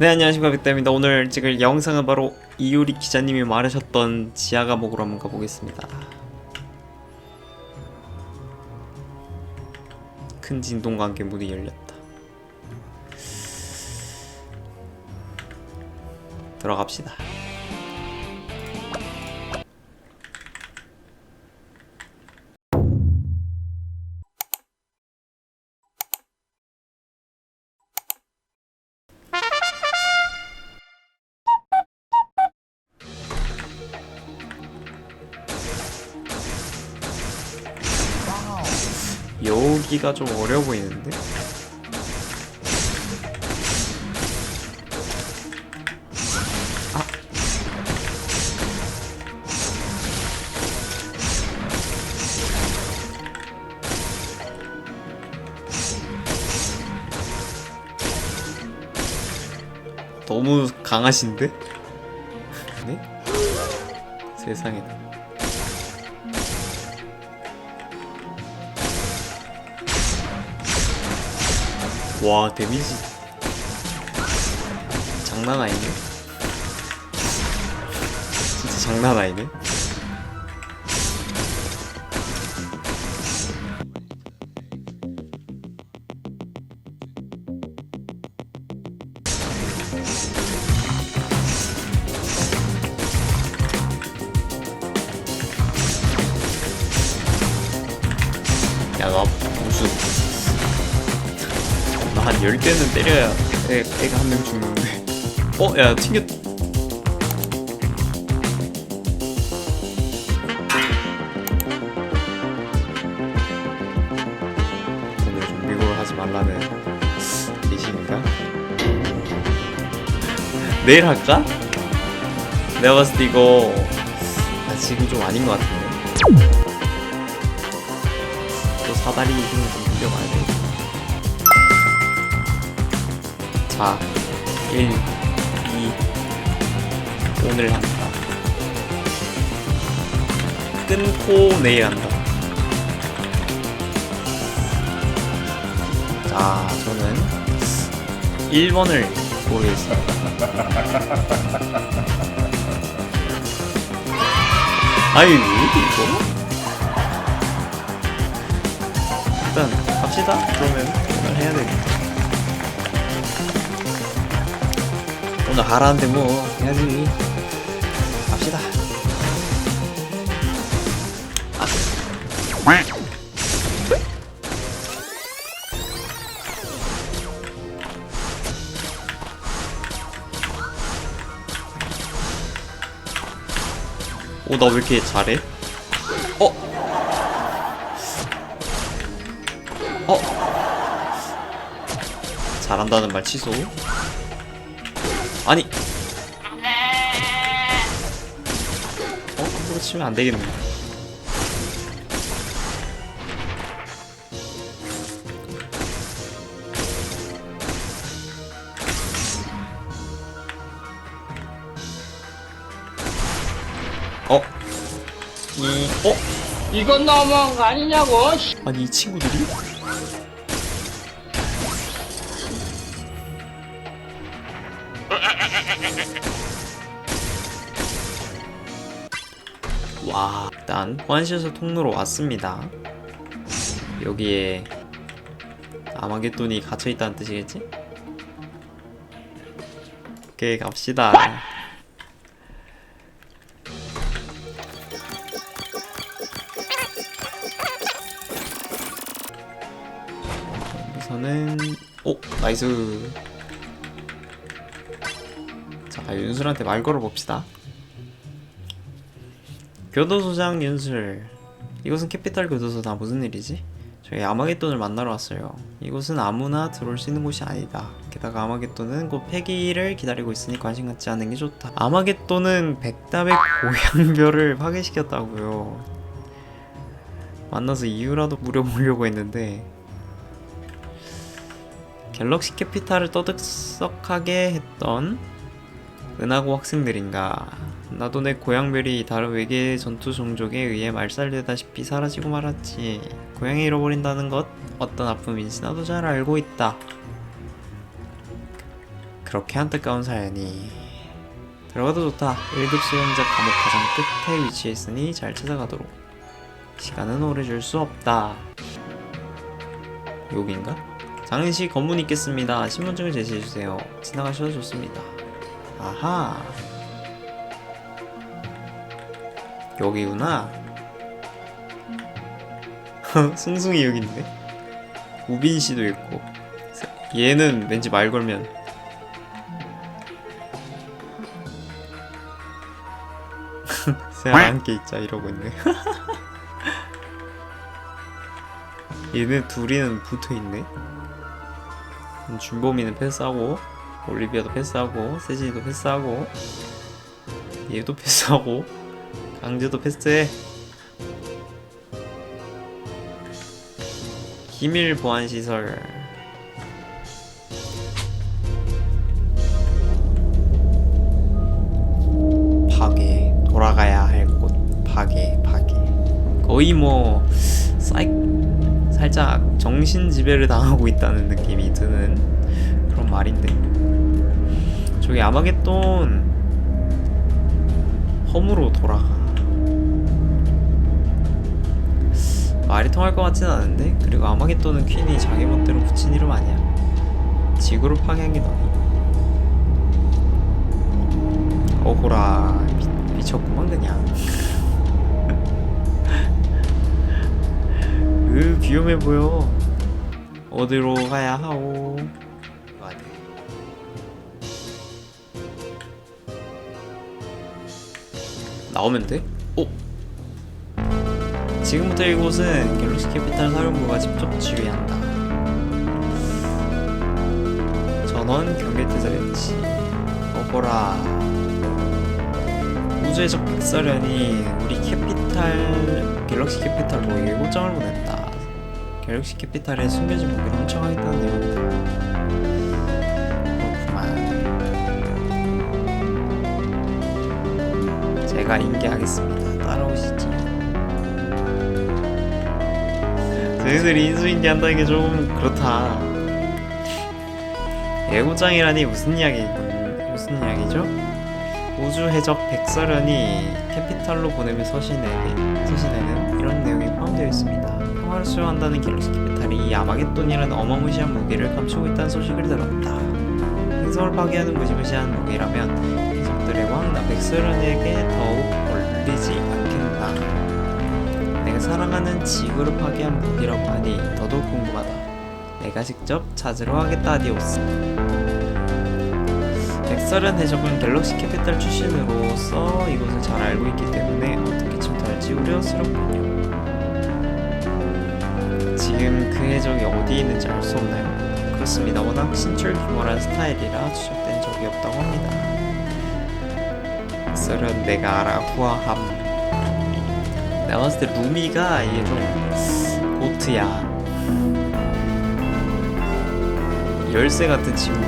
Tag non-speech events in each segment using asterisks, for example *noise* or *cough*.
네 안녕하십니까. 빅다입니다. 오늘 찍을 영상은 바로 이유리 기자님이 말하셨던 지하 감옥으로 한번 가보겠습니다. 큰 진동과 함께 문이 열렸다. 들어갑시다 여기가 좀 어려 보이는데? 아. 너무 강하신데? *laughs* 네? 세상에 와 데미지. 장난 아니네. 진짜 장난 아니네. 야 너 무슨 나 한 10대는 때려야 애, 애가 한 명 죽는데 어? 야 튕겼 오늘 좀 미국을 하지 말라는 계시니까 내일 할까? 내가 봤을 때 이거 아, 지금 좀 아닌 것 같은데 또 사다리 힘을 좀 빌려가야 돼 자, 1, 2, 오늘 한다. 끊고 내일 한다. 자, 저는 1번을 고르겠습니다. *laughs* 아이, 왜 이거? 일단 갑시다. 그러면 오늘 해야 되니까. 오늘 하라는데 뭐 해야지 갑시다 아. 오 나 왜 이렇게 잘해? 어? 어? 잘한다는 말 취소 아니 어? 함부로 치면 안 되겠네 어? 이.. 어? 이건 너무한 거 아니냐고. 씨. 아니 이 친구들이? 일단 호환시에서 통로로 왔습니다. 여기에 아마겟돈이 갇혀있다는 뜻이겠지? 오케이 갑시다. 여기서는 오 나이스. 자 윤술한테 말 걸어봅시다 교도소장 윤술 이곳은 캐피탈 교도소다 무슨 일이지? 저희 아마겟돈을 만나러 왔어요. 이곳은 아무나 들어올 수 있는 곳이 아니다. 게다가 아마겟돈은 곧 폐기를 기다리고 있으니 관심 갖지 않는 게 좋다. 아마겟돈은 백답의 고향별을 *laughs* 파괴시켰다고요. 만나서 이유라도 물어보려고 했는데 갤럭시 캐피탈을 떠들썩하게 했던 은하고 학생들인가 나도 내 고향별이 다른 외계 전투 종족에 의해 말살되다시피 사라지고 말았지. 고향을 잃어버린다는 것 어떤 아픔인지 나도 잘 알고 있다. 그렇게 안타까운 사연이 들어가도 좋다. 1급 수행자 감옥 가장 끝에 위치해 있으니 잘 찾아가도록. 시간은 오래 줄 수 없다. 여긴가? 장례식 검문 있겠습니다. 신분증을 제시해주세요. 지나가셔도 좋습니다. 아하 여기구나. 숭숭이 여기 있네 우빈 씨도 있고. 얘는 왠지 말 걸면. *laughs* 새알 함께 있자 이러고 있네. *laughs* 얘네 둘이는 붙어 있네. 준범이는 패스하고 올리비아도 패스하고 세진이도 패스하고 얘도 패스하고 강제도 패스해. 기밀 보안 시설. 파괴 돌아가야 할 곳 파괴 파괴. 거의 뭐 사이 살짝 정신 지배를 당하고 있다는 느낌이 드는 그런 말인데. 저기 아마겟돈 험으로 돌아가 말이 통할 것 같진 않은데 그리고 아마겟돈은 퀸이 자기 멋대로 붙인 이름 아니야. 지구를 파괴한 게 너니. 어호라. 미, 미쳤구만 그냥. *laughs* 으 위험해 보여. 어디로 가야 하오? 나오면 돼? 오 지금부터 이곳은 갤럭시 캐피탈 사령부가 직접 지휘한다 전원 경계태자 배치 어호라 우주의 적 백사련이 우리 캐피탈 갤럭시 캐피탈로 예고장을 보냈다. 갤럭시 캐피탈에 숨겨진 무기를 훔쳐가겠다는 내용이다. 제가 인계하겠습니다. 저희들이 인수인계 한다는 게좀 그렇다. 예고장이라니 무슨 이야기 무슨 이야기죠? 우주 해적 백설연이 캐피탈로 보내는 서신에, 서신에는 이런 내용이 포함되어 있습니다. 평화를 수용한다는 갤럭시 캐피탈이 이 아마겟돈이라는 어마무시한 무기를 감추고 있다는 소식을 들었다. 행성을 파괴하는 무시무시한 무기라면 해적들의 왕나 백설연에게 더욱. 내가 사랑하는 지구를 파괴한 무기라고 하니 더더욱 궁금하다. 내가 직접 찾으러 가겠다, 아디오스. 백설은 해적은 갤럭시 캐피탈 출신으로서 이곳을 잘 알고 있기 때문에 어떻게 침투할지 우려스럽군요. 지금 그 해적이 어디 있는지 알 수 없나요? 그렇습니다. 워낙 신출 규모란 스타일이라 추적된 적이 없다고 합니다. 백설은 내가 알아 후아함. 내가 봤을 때 루미가 이게 좀 고트야. 열쇠 같은 친구.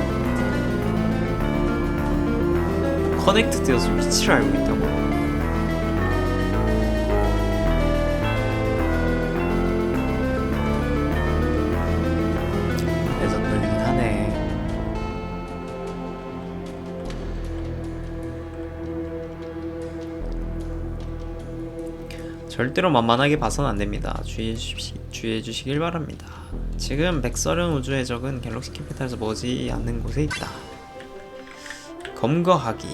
커넥트 되어서 위치를 알고 있다고? 절대로 만만하게 봐선 안 됩니다. 주의해 주시, 주의해 주시길 바랍니다. 지금 백설은 우주 해적은 갤럭시 캐피탈에서 머지 않는 곳에 있다. 검거하기.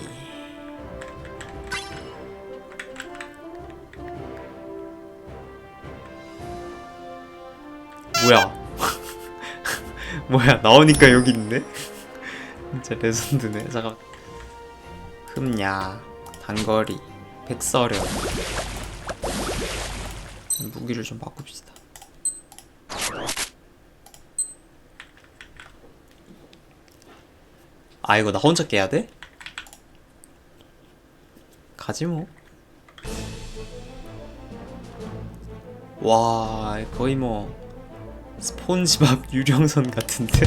뭐야? *laughs* 뭐야? 나오니까 여기 있네? *laughs* 진짜 레전드네. 잠깐 흠야. 단거리. 백서령 무기를 좀 바꿉시다. 아 이거 나 혼자 깨야 돼? 가지 뭐. 와 거의 뭐 스폰지밥 *laughs* 유령선 같은데?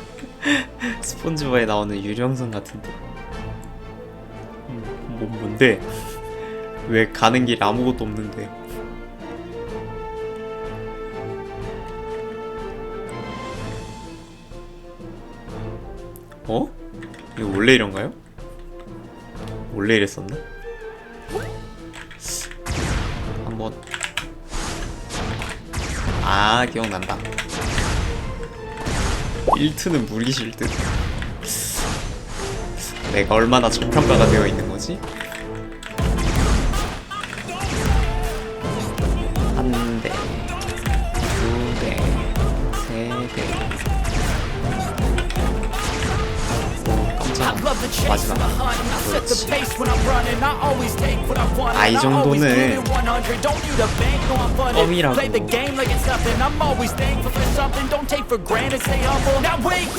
*laughs* 스폰지밥에 나오는 유령선 같은데? 음, 뭐 뭔데? 왜 가는 길 아무것도 없는데 어? 이거 원래 이런가요? 원래 이랬었나? 한번 아 기억난다 1트는 무리실 듯 내가 얼마나 저평가가 되어 있는 거지? 마지막. 그렇지. 아, 이 정도는 껌이라고.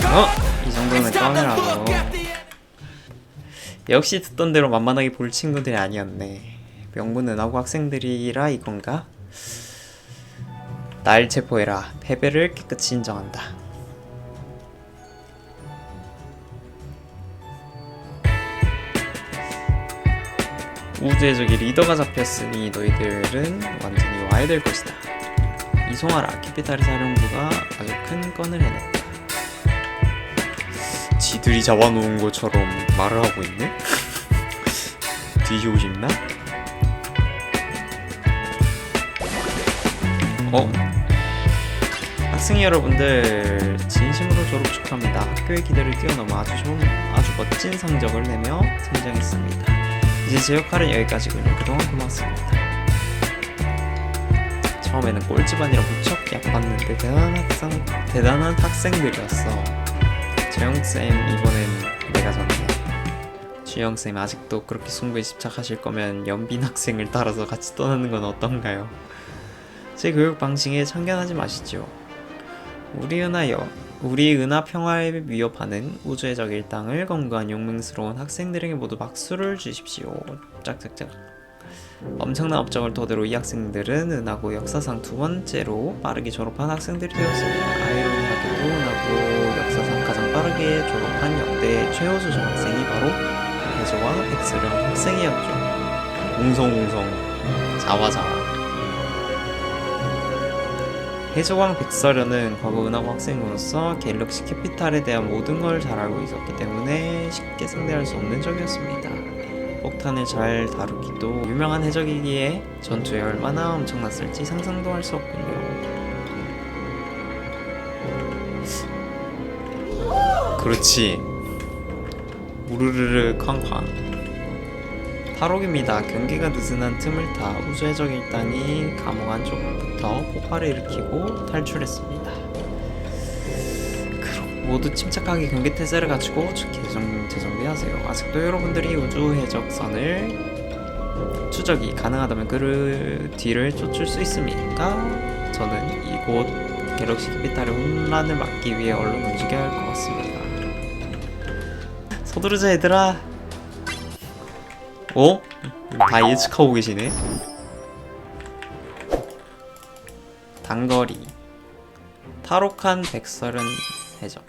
어? 이 정도는 껌이라고. 역시 듣던 대로 만만하게 볼 친구들이 아니었네. 명분은 하고 학생들이라 이건가? 날 체포해라. 패배를 깨끗이 인정한다. 우주의 적이 리더가 잡혔으니 너희들은 완전히 와야 될 것이다. 이송하라. 캐피탈의 사령부가 아주 큰 건을 해냈다. 지들이 잡아놓은 것처럼 말을 하고 있네? *laughs* 뒤지고 싶나? 어? 학생 여러분들 진심으로 졸업 축하합니다. 학교의 기대를 뛰어넘어 아주 좋은 아주 멋진 성적을 내며 성장했습니다. 이제 제 역할은 여기까지군요. 그동안 고맙습니다. 처음에는 꼴찌반이라 무척 약봤는데 대단한 학생 대단한 학생들이었어. 재영쌤 이번엔 내가 졌네. 주영쌤 아직도 그렇게 승부에 집착하실 거면 연빈 학생을 따라서 같이 떠나는 건 어떤가요? 제 교육 방식에 참견하지 마시죠. 우리 은하 여 우리 은하 평화에 위협하는 우주의 적 일당을 검거한 용맹스러운 학생들에게 모두 박수를 주십시오. 짝짝짝. 엄청난 업적을 토대로 이 학생들은 은하고 역사상 두 번째로 빠르게 졸업한 학생들이 되었습니다. 아이러니하게도 은하고 역사상 가장 빠르게 졸업한 역대 최우수 전학생이 바로 해저와 백스령 학생이었죠. 웅성웅성 자화자화. 해조왕 백설현은 과거 은하고 학생으로서 갤럭시 캐피탈에 대한 모든 걸 잘 알고 있었기 때문에 쉽게 상대할 수 없는 적이었습니다. 폭탄을 잘 다루기도 유명한 해적이기에 전투에 얼마나 엄청났을지 상상도 할 수 없군요. 그렇지. 우르르르 쾅쾅. 탈옥입니다. 경기가 느슨한 틈을 타 우주 해적 일단이 감옥 안쪽부터 폭발을 일으키고 탈출했습니다. 그럼 모두 침착하게 경계 태세를 갖추고 재정, 재정비하세요. 아직도 여러분들이 우주 해적선을 추적이 가능하다면 그 뒤를 쫓을 수 있습니까? 저는 이곳 갤럭시 캐피탈의 혼란을 막기 위해 얼른 움직여야 할 것 같습니다. 서두르자 얘들아. 어? 다 예측하고 계시네. 단거리 탈옥한 백설은 해적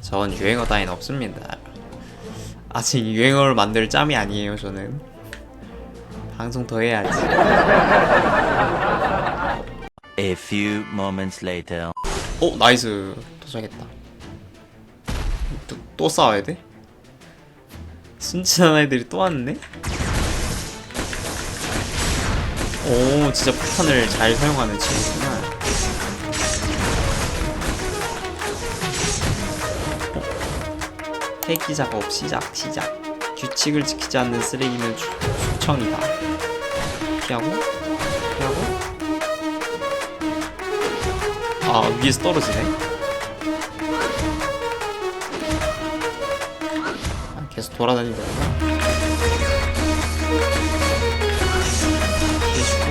전 유행어 따윈 없습니다. 아직 유행어를 만들 짬이 아니에요 저는. 방송 더 해야지. A few moments later. 오 나이스 도착했다. 또, 또 싸워야 돼? 순진한 아이들이 또 왔네? 오 진짜 폭탄을 잘 사용하는 친구구나 어? 폐기 작업 시작 시작 규칙을 지키지 않는 쓰레기는 수, 수청이다 피하고 피하고 아 위에서 떨어지네 돌아다니다가 피해주고.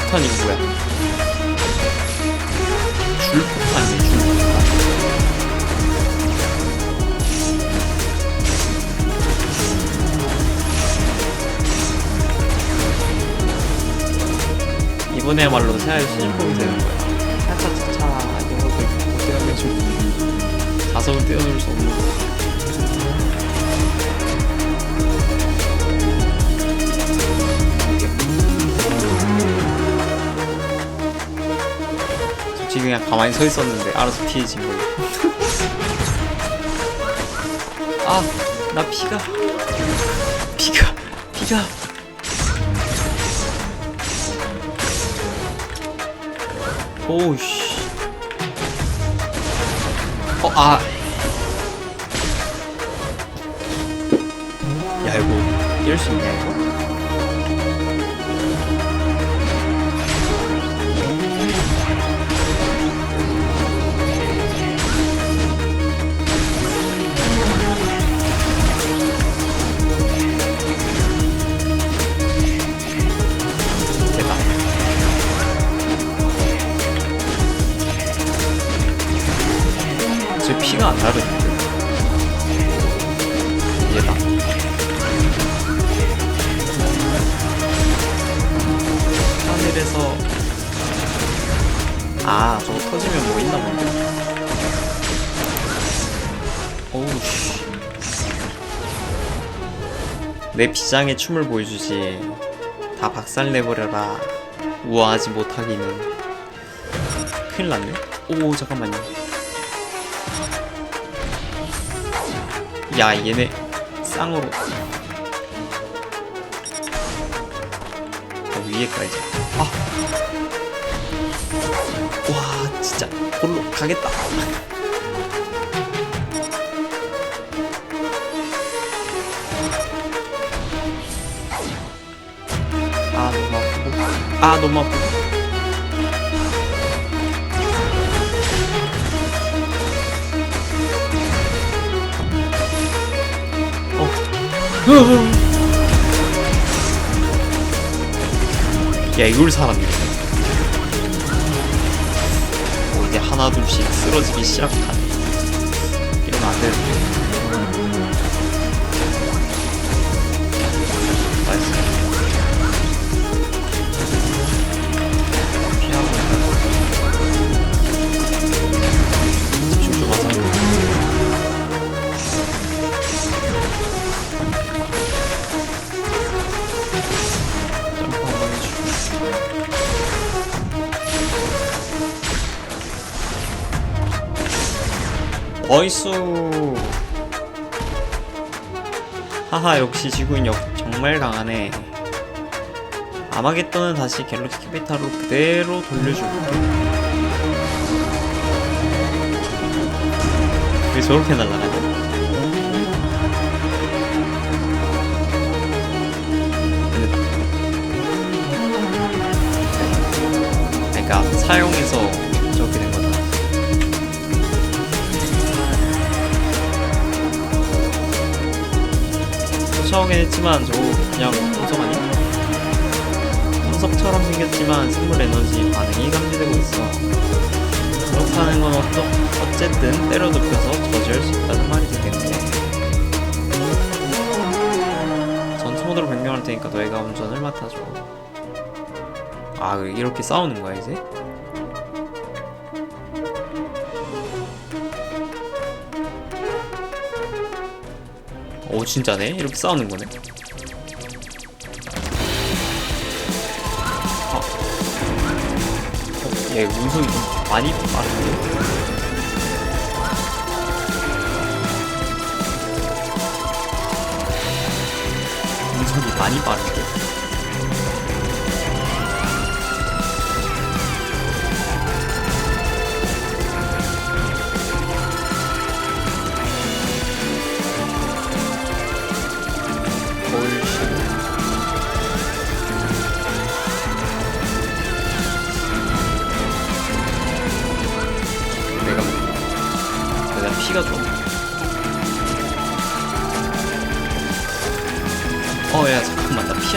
폭탄 이거 뭐야? 줄 폭탄이네 줄 폭탄? 이번에야말로 새하의 수준폭이 되는 거야 나서는 떼어낼 수 없는 거 솔직히 그냥 가만히 서 있었는데 알아서 피해진 거. *laughs* 아! 나 피가 피가 피가 오우씨 어, 아 야, 이거, 이럴 수 있냐, 이거? 피가 안 나르는 하늘에서 아 저거 터지면 뭐 있나 본데. 오우씨. 내 비장의 춤을 보여주지. 다 박살내버려라. 우아하지 못하기는. 큰일 났네. 오 잠깐만요. 야 얘네 쌍으로 더 위에 깔자 아. 와 진짜. 골로 가겠다. 아 너무 아프고. 아 너무 아프고 야 이걸 살았네 오 이제 하나 둘씩 쓰러지기 시작하 어이수. 하하 역시 지구인 역 정말 강하네. 아마겟돈은 다시 갤럭시 캐피탈로 그대로 돌려줄게 왜 저렇게 날아가냐? 그러니까 사용해서 쫓아오긴 했지만 저거 그냥 운석 아니야? 운석처럼 생겼지만 생물 에너지 반응이 감지되고 있어. 그렇다는 건 어떠, 어쨌든 때려 눕혀서 저지할 수 있다는 말이기 때문에. 전투 모드로 변경할 테니까 너희가 운전을 맡아줘. 아 이렇게 싸우는 거야 이제? 오 진짜네? 이렇게 싸우는 거네? 아. 어, 얘 운송이 좀 많이 빠른데? 운송이 많이 빠른데?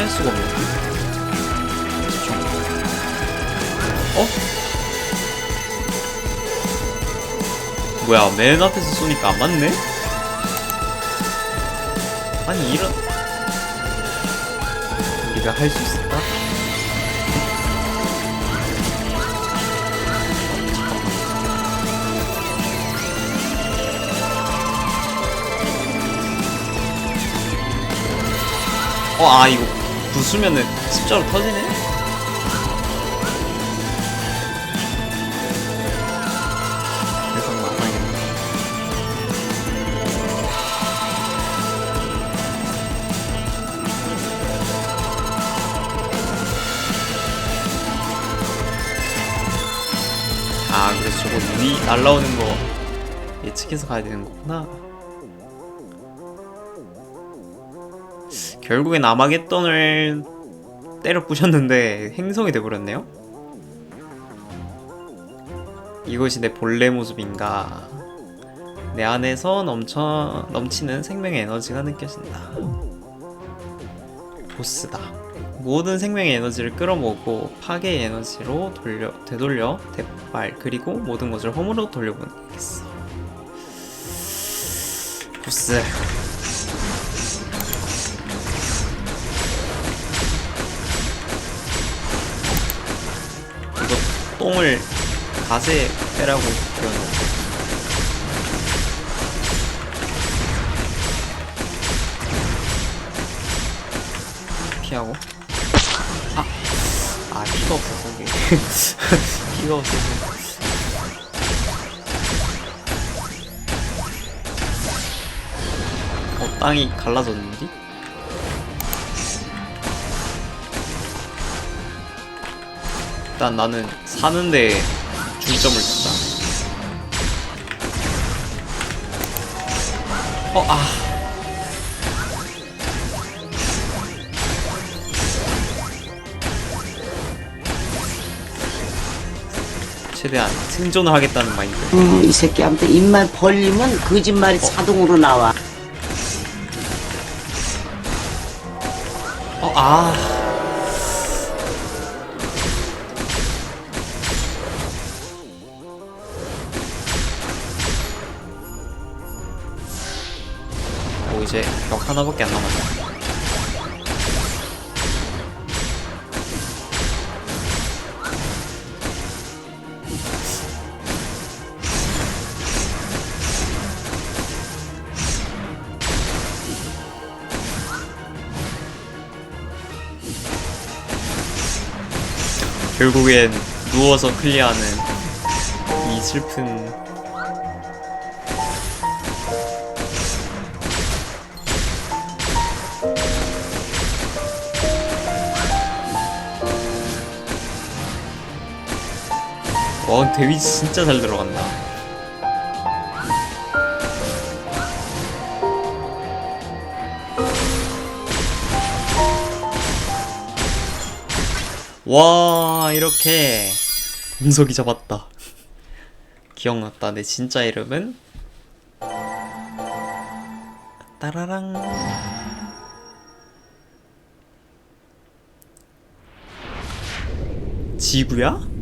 피할 수가? 집중. 어? 뭐야, 맨 앞에서 쏘니까 안 맞네? 아니, 이런. 우리가 할 수 있을까? 어, 아, 이거 부수면은 십자로 터지네? 계속 막아야겠네. 아 그래서 저거 눈이 날라오는 거 예측해서 가야 되는 거구나 결국엔 아마겟돈을 때려 부셨는데 행성이 돼버렸네요 이것이 내 본래 모습인가 내 안에서 넘쳐 넘치는 생명의 에너지가 느껴진다 보스다 모든 생명의 에너지를 끌어모으고 파괴의 에너지로 돌려 되돌려 대발 그리고 모든 것을 홈으로 돌려보내겠어. 보스. 똥을 가세 빼라고 표현하고. 피하고. 아 피가 없어서 이게 *laughs* 피가 없어서 어 땅이 갈라졌는데? 일단 나는 사는데 중점을 둔다 어 아. 최대한 생존을 하겠다는 마인드 음, 이 새끼한테 입만 벌리면 거짓말이 자동으로 나와. 어, 아. 하나밖에 안 남았네. 결국엔 누워서 클리어하는 이 슬픈 와 데뷔 진짜 잘 들어간다. 와 이렇게 운석이 잡았다. *laughs* 기억났다. 내 진짜 이름은? 따라랑. 지구야?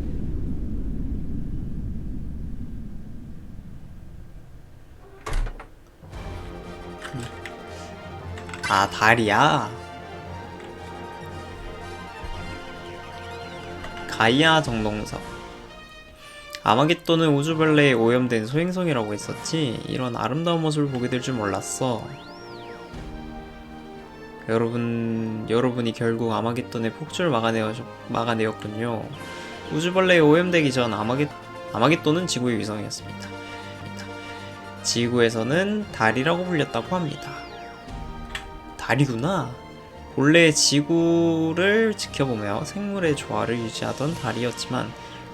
아 달이야? 가이아 정동석. 아마겟돈은 우주벌레에 오염된 소행성이라고 했었지? 이런 아름다운 모습을 보게 될 줄 몰랐어. 여러분 여러분이 결국 아마겟돈의 폭주를 막아내어, 막아내었군요. 우주벌레에 오염되기 전 아마겟, 아마겟돈은 지구의 위성이었습니다. 지구에서는 달이라고 불렸다고 합니다 달이구나 본래 지구를 지켜보며 생물의 조화를 유지하던 달이었지만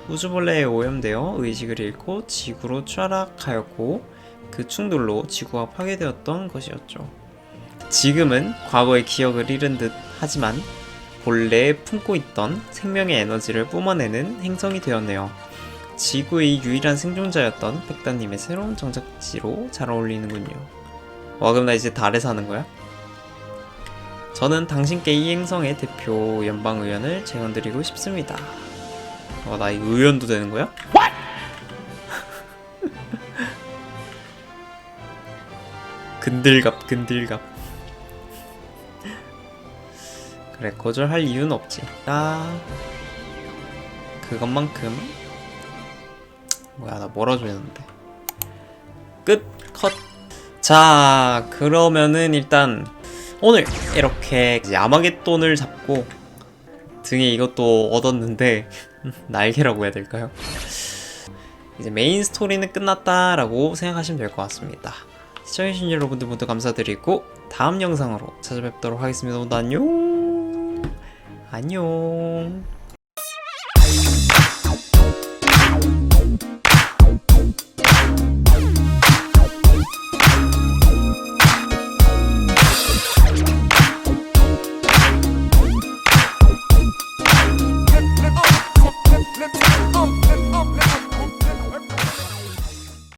우주벌레에 오염되어 의식을 잃고 지구로 추락하였고 그 충돌로 지구가 파괴되었던 것이었죠. 지금은 과거의 기억을 잃은 듯 하지만 본래 품고 있던 생명의 에너지를 뿜어내는 행성이 되었네요. 지구의 유일한 생존자였던 백단님의 새로운 정착지로 잘 어울리는군요. 와 그럼 나 이제 달에 사는 거야? 저는 당신께 이 행성의 대표 연방의원을 제언드리고 싶습니다. 어, 나 이거 의원도 되는 거야? *laughs* 근들갑, 근들갑. 그래, 거절할 이유는 없지. 아, 그것만큼. 뭐야, 나 뭐라 줘야는데. 끝, 컷. 자, 그러면은 일단 오늘 이렇게 이제 아마겟돈을 잡고 등에 이것도 얻었는데 *laughs* 날개라고 해야 될까요? 이제 메인 스토리는 끝났다라고 생각하시면 될 것 같습니다. 시청해주신 여러분들 모두 감사드리고 다음 영상으로 찾아뵙도록 하겠습니다. 모두 안녕 안녕